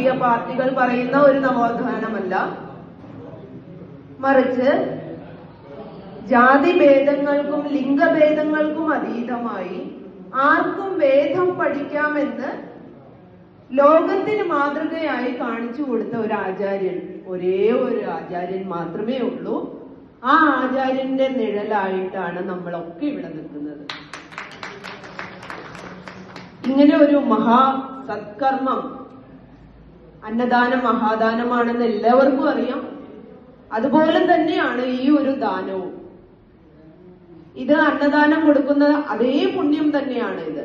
രാഷ്ട്രീയ പാർട്ടികൾ പറയുന്ന ഒരു നവോത്ഥാനമല്ല. മറിച്ച് ജാതിഭേദങ്ങൾക്കും ലിംഗഭേദങ്ങൾക്കും അതീതമായി ആർക്കും വേദം പഠിക്കാമെന്ന് ലോകത്തിന് മാതൃകയായി കാണിച്ചു കൊടുത്ത ഒരു ആചാര്യൻ ഒരേ ഒരു ആചാര്യൻ മാത്രമേ ഉള്ളൂ. ആ ആചാര്യന്റെ നിഴലായിട്ടാണ് നമ്മളൊക്കെ ഇവിടെ നിൽക്കുന്നത്. ഇങ്ങനെ ഒരു മഹാ സത്കർമ്മം അന്നദാനം മഹാദാനമാണെന്ന് എല്ലാവർക്കും അറിയാം. അതുപോലെ തന്നെയാണ് ഈ ഒരു ദാനവും. ഇത് അന്നദാനം കൊടുക്കുന്ന അതേ പുണ്യം തന്നെയാണ് ഇത്.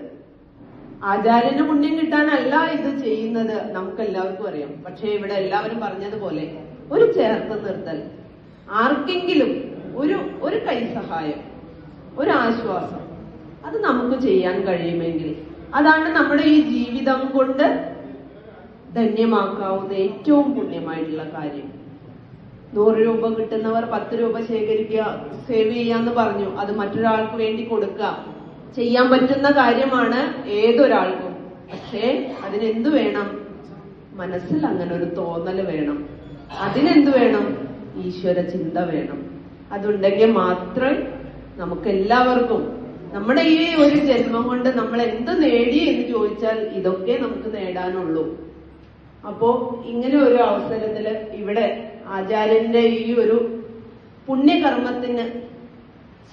ആചാര്യന് പുണ്യം കിട്ടാനല്ല ഇത് ചെയ്യുന്നത് നമുക്ക് എല്ലാവർക്കും അറിയാം. പക്ഷെ ഇവിടെ എല്ലാവരും പറഞ്ഞതുപോലെ ഒരു ചേർത്ത് നിർത്തൽ ആർക്കെങ്കിലും ഒരു ഒരു കൈ സഹായം ഒരു ആശ്വാസം അത് നമുക്ക് ചെയ്യാൻ കഴിയുമെങ്കിൽ അതാണ് നമ്മുടെ ഈ ജീവിതം കൊണ്ട് ധന്യമാക്കാവുന്ന ഏറ്റവും പുണ്യമായിട്ടുള്ള കാര്യം. നൂറ് രൂപ കിട്ടുന്നവർ പത്ത് രൂപ ശേഖരിക്കുക സേവ് ചെയ്യാന്ന് പറഞ്ഞു. അത് മറ്റൊരാൾക്ക് വേണ്ടി കൊടുക്കുക. ചെയ്യാൻ പറ്റുന്ന കാര്യമാണ് ഏതൊരാൾക്കും. പക്ഷേ അതിനെന്ത് വേണം? മനസ്സിൽ അങ്ങനെ ഒരു തോന്നൽ വേണം. അതിനെന്ത് വേണം? ഈശ്വര ചിന്ത വേണം. അതുണ്ടെങ്കിൽ മാത്രമേ നമുക്ക് എല്ലാവർക്കും നമ്മുടെ ഈ ഒരു ജന്മം കൊണ്ട് നമ്മൾ എന്ത് നേടി എന്ന് ചോദിച്ചാൽ ഇതൊക്കെ നമുക്ക് നേടാനുള്ളൂ. അപ്പോ ഇങ്ങനെ ഒരു അവസരത്തിൽ ഇവിടെ ആചാര്യന്റെ ഈ ഒരു പുണ്യകർമ്മത്തിന്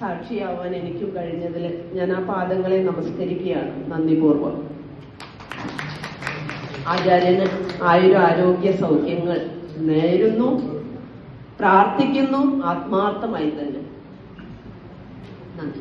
സാക്ഷിയാവാൻ എനിക്കും കഴിഞ്ഞതിൽ ഞാൻ ആ പാദങ്ങളെ നമസ്കരിക്കുകയാണ്. നന്ദിപൂർവം ആചാര്യന് ആയൊരു ആരോഗ്യ സൗഖ്യങ്ങൾ നേരുന്നു. പ്രാർത്ഥിക്കുന്നു. ആത്മാർത്ഥമായി തന്നെ. നന്ദി.